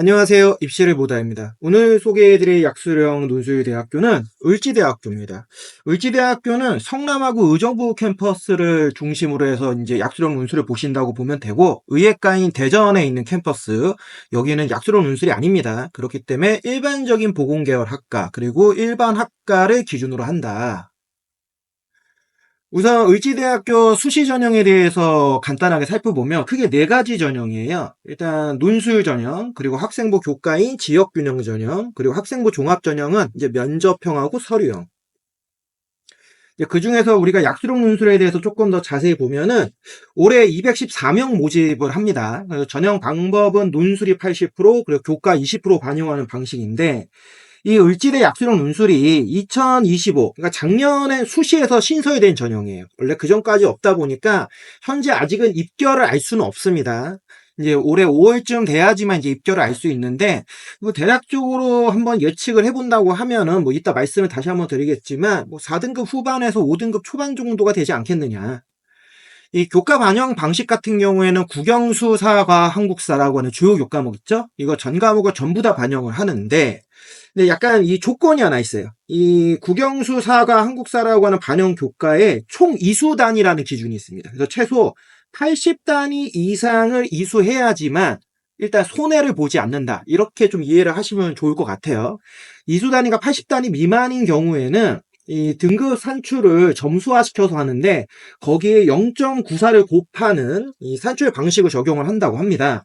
안녕하세요. 입시를 보다입니다. 오늘 소개해드릴 약수령 논술대학교는 을지대학교입니다. 을지대학교는 성남하고 의정부 캠퍼스를 중심으로 해서 이제 약수령 논술을 보신다고 보면 되고 의예가인 대전에 있는 캠퍼스 여기는 약수령 논술이 아닙니다. 그렇기 때문에 일반적인 보건계열 학과 그리고 일반 학과를 기준으로 한다. 우선 을지대학교 수시 전형에 대해서 간단하게 살펴보면 크게 네 가지 전형이에요. 일단 논술 전형, 그리고 학생부 교과인 지역 균형 전형, 그리고 학생부 종합 전형은 이제 면접형하고 서류형. 그 중에서 우리가 약수령 논술에 대해서 조금 더 자세히 보면은 올해 214명 모집을 합니다. 전형 방법은 논술이 80%, 그리고 교과 20% 반영하는 방식인데 이 을지대 약수령 논술이 2025, 그러니까 작년에 수시에서 신설이 된 전형이에요. 원래 그 전까지 없다 보니까 현재 아직은 입결을 알 수는 없습니다. 이제 올해 5월쯤 돼야지만 이제 입결을 알 수 있는데 뭐 대략적으로 한번 예측을 해본다고 하면은 뭐 이따 말씀을 다시 한번 드리겠지만 뭐 4등급 후반에서 5등급 초반 정도가 되지 않겠느냐. 이 교과 반영 방식 같은 경우에는 국영수사과 한국사라고 하는 주요 교과목 있죠? 이거 전 과목을 전부 다 반영을 하는데 근데 약간 이 조건이 하나 있어요. 이 국영수사과 한국사라고 하는 반영 교과에 총 이수단이라는 기준이 있습니다. 그래서 최소 80단위 이상을 이수해야지만 일단 손해를 보지 않는다. 이렇게 좀 이해를 하시면 좋을 것 같아요. 이수 단위가 80단위 미만인 경우에는 이 등급 산출을 점수화시켜서 하는데 거기에 0.94를 곱하는 이 산출 방식을 적용을 한다고 합니다.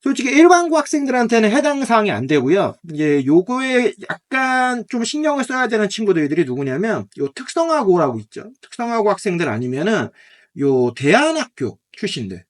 솔직히 일반고 학생들한테는 해당 사항이 안 되고요. 이제 요거에 약간 좀 신경을 써야 되는 친구들이 누구냐면 요 특성화고라고 있죠. 특성화고 학생들 아니면은 요 대안학교 출신들.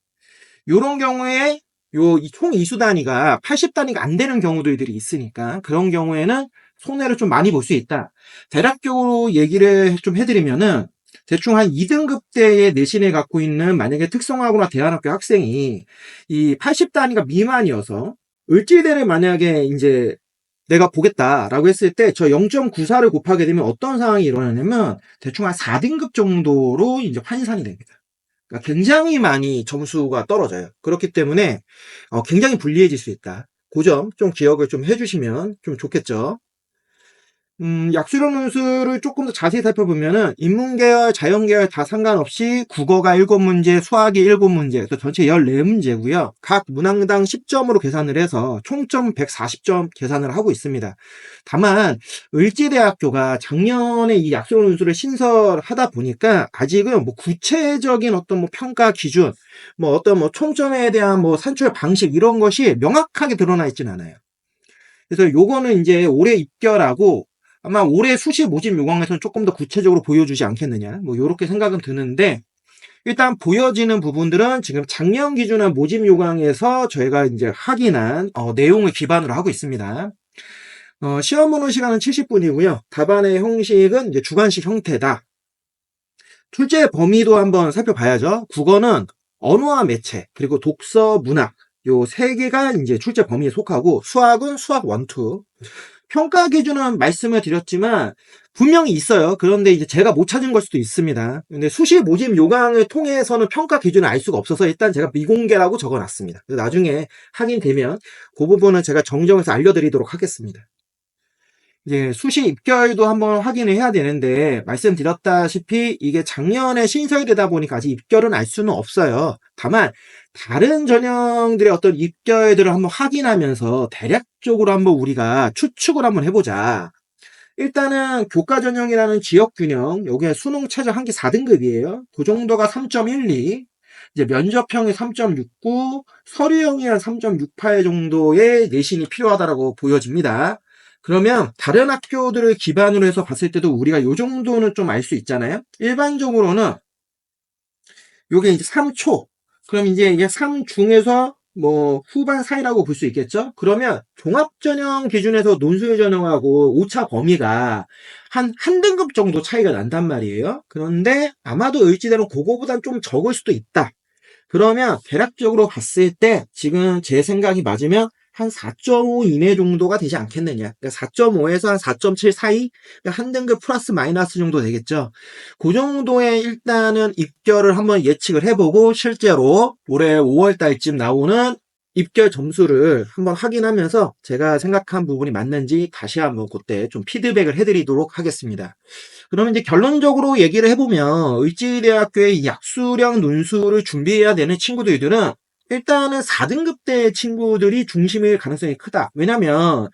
요런 경우에 요총 이수 단위가 80 단위가 안 되는 경우들이 있으니까 그런 경우에는 손해를 좀 많이 볼 수 있다. 대략적으로 얘기를 좀 해드리면은 대충 한 2등급 대의 내신을 갖고 있는 만약에 특성화고나 대안학교 학생이 이 80단위가 미만이어서 을지대를 만약에 이제 내가 보겠다라고 했을 때 저 0.94를 곱하게 되면 어떤 상황이 일어나냐면 대충 한 4등급 정도로 이제 환산이 됩니다. 그러니까 굉장히 많이 점수가 떨어져요. 그렇기 때문에 어, 굉장히 불리해질 수 있다. 그점좀 기억을 좀 해주시면 좀 좋겠죠. 음, 약수령 논술을 조금 더 자세히 살펴보면은 인문계열, 자연계열 다 상관없이 국어가 7문제, 수학이 7문제, 그래서 전체 14문제고요. 각 문항당 10점으로 계산을 해서 총점 140점 계산을 하고 있습니다. 다만 을지대학교가 작년에 이 약수령 논술을 신설하다 보니까 아직은 뭐 구체적인 어떤 뭐 평가 기준, 뭐 어떤 뭐 총점에 대한 뭐 산출 방식 이런 것이 명확하게 드러나 있진 않아요. 그래서 요거는 이제 올해 입결하고 아마 올해 수시 모집 요강에서는 조금 더 구체적으로 보여주지 않겠느냐 뭐 이렇게 생각은 드는데 일단 보여지는 부분들은 지금 작년 기준한 모집 요강에서 저희가 이제 확인한 어, 내용을 기반으로 하고 있습니다. 어, 시험 보는 시간은 70분이고요. 답안의 형식은 이제 주관식 형태다. 출제 범위도 한번 살펴봐야죠. 국어는 언어와 매체, 그리고 독서, 문학, 요 세 개가 이제 출제 범위에 속하고 수학은 수학 원투. 평가 기준은 말씀을 드렸지만 분명히 있어요. 그런데 이제 제가 못 찾은 걸 수도 있습니다. 근데 수시 모집 요강을 통해서는 평가 기준을 알 수가 없어서 일단 제가 미공개라고 적어놨습니다. 나중에 확인되면 그 부분은 제가 정정해서 알려드리도록 하겠습니다. 이제 수시 입결도 한번 확인을 해야 되는데 말씀드렸다시피 이게 작년에 신설되다 보니까 아직 입결은 알 수는 없어요. 다만 다른 전형들의 어떤 입결들을 한번 확인하면서 대략적으로 한번 우리가 추측을 한번 해보자. 일단은 교과 전형이라는 지역 균형, 여기에 수능 최저 한개 4등급이에요. 그 정도가 3.12. 이제 면접형이 3.69, 서류형이 한3.68 정도의 내신이 필요하다고 보여집니다. 그러면 다른 학교들을 기반으로 해서 봤을 때도 우리가 요 정도는 좀 알 수 있잖아요. 일반적으로는 요게 이제 3초. 그럼 이제 이게 3중에서 뭐 후반 사이라고 볼 수 있겠죠? 그러면 종합전형 기준에서 논술 전형하고 오차 범위가 한, 한 등급 정도 차이가 난단 말이에요. 그런데 아마도 을지대는 그거보단 좀 적을 수도 있다. 그러면 대략적으로 봤을 때 지금 제 생각이 맞으면 한 4.5 이내 정도가 되지 않겠느냐. 그러니까 4.5에서 한 4.7 사이? 그러니까 한 등급 플러스 마이너스 정도 되겠죠. 그 정도의 일단은 입결을 한번 예측을 해보고 실제로 올해 5월 달쯤 나오는 입결 점수를 한번 확인하면서 제가 생각한 부분이 맞는지 다시 한번 그때 좀 피드백을 해드리도록 하겠습니다. 그러면 이제 결론적으로 얘기를 해보면 을지대학교의 약수령 논술을 준비해야 되는 친구들은 일단은 4등급 대 친구들이 중심일 가능성이 크다. 왜냐면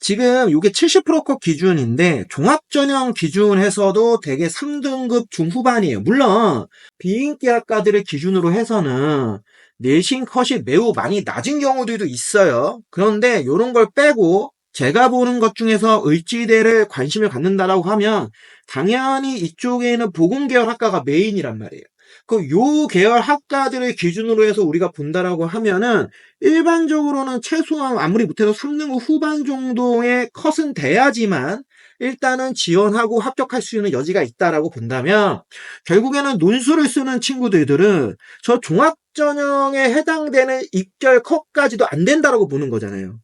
지금 이게 70%컷 기준인데 종합전형 기준에서도 되게 3등급 중후반이에요. 물론 비인기 학과들을 기준으로 해서는 내신 컷이 매우 많이 낮은 경우들도 있어요. 그런데 이런 걸 빼고 제가 보는 것 중에서 을지대를 관심을 갖는다라고 하면 당연히 이쪽에는 보건계열 학과가 메인이란 말이에요. 그 요 계열 학과들을 기준으로 해서 우리가 본다라고 하면은 일반적으로는 최소한 아무리 못해도 3등급 후반 정도의 컷은 돼야지만 일단은 지원하고 합격할 수 있는 여지가 있다라고 본다면 결국에는 논술을 쓰는 친구들은 저 종합 전형에 해당되는 입결 컷까지도 안 된다라고 보는 거잖아요.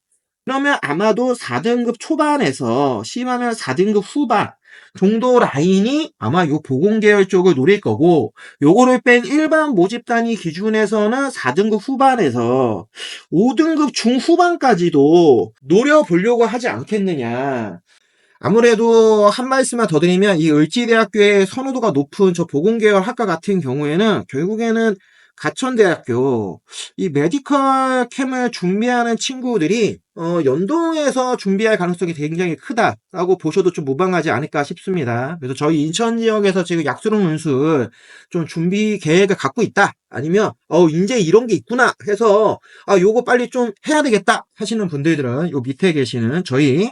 그러면 아마도 4등급 초반에서 심하면 4등급 후반 정도 라인이 아마 요 보건계열 쪽을 노릴 거고 요거를 뺀 일반 모집 단위 기준에서는 4등급 후반에서 5등급 중후반까지도 노려보려고 하지 않겠느냐. 아무래도 한 말씀만 더 드리면 이 을지대학교의 선호도가 높은 저 보건계열 학과 같은 경우에는 결국에는 가천대학교 이 메디컬 캠을 준비하는 친구들이 어, 연동해서 준비할 가능성이 굉장히 크다라고 보셔도 좀 무방하지 않을까 싶습니다. 그래서 저희 인천 지역에서 지금 약수능 논술 좀 준비 계획을 갖고 있다. 아니면 어 이제 이런 게 있구나 해서 아 요거 빨리 좀 해야 되겠다 하시는 분들은 요 밑에 계시는 저희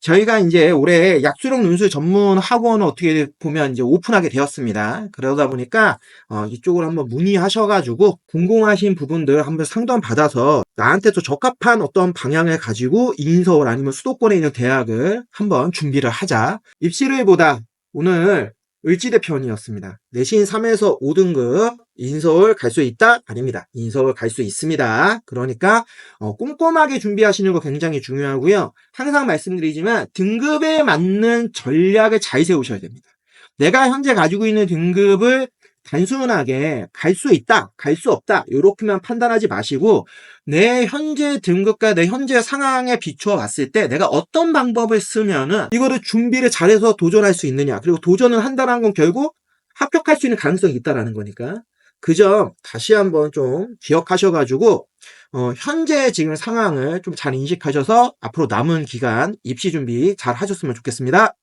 저희가 이제 올해 약수령 논술 전문 학원을 어떻게 보면 이제 오픈하게 되었습니다. 그러다 보니까 어, 이쪽으로 한번 문의하셔가지고 궁금하신 부분들 한번 상담 받아서 나한테 더 적합한 어떤 방향을 가지고 인서울 아니면 수도권에 있는 대학을 한번 준비를 하자. 입시를 보다 오늘 을지대 편이었습니다. 내신 3에서 5등급 인서울 갈 수 있다? 아닙니다. 인서울 갈 수 있습니다. 그러니까 어, 꼼꼼하게 준비하시는 거 굉장히 중요하고요. 항상 말씀드리지만 등급에 맞는 전략을 잘 세우셔야 됩니다. 내가 현재 가지고 있는 등급을 단순하게 갈 수 있다, 갈 수 없다, 이렇게만 판단하지 마시고, 내 현재 등급과 내 현재 상황에 비추어 봤을 때 내가 어떤 방법을 쓰면은 이거를 준비를 잘해서 도전할 수 있느냐, 그리고 도전을 한다는 건 결국 합격할 수 있는 가능성이 있다라는 거니까. 그 점 다시 한번 좀 기억하셔가지고, 어, 현재 지금 상황을 좀 잘 인식하셔서 앞으로 남은 기간 입시 준비 잘 하셨으면 좋겠습니다.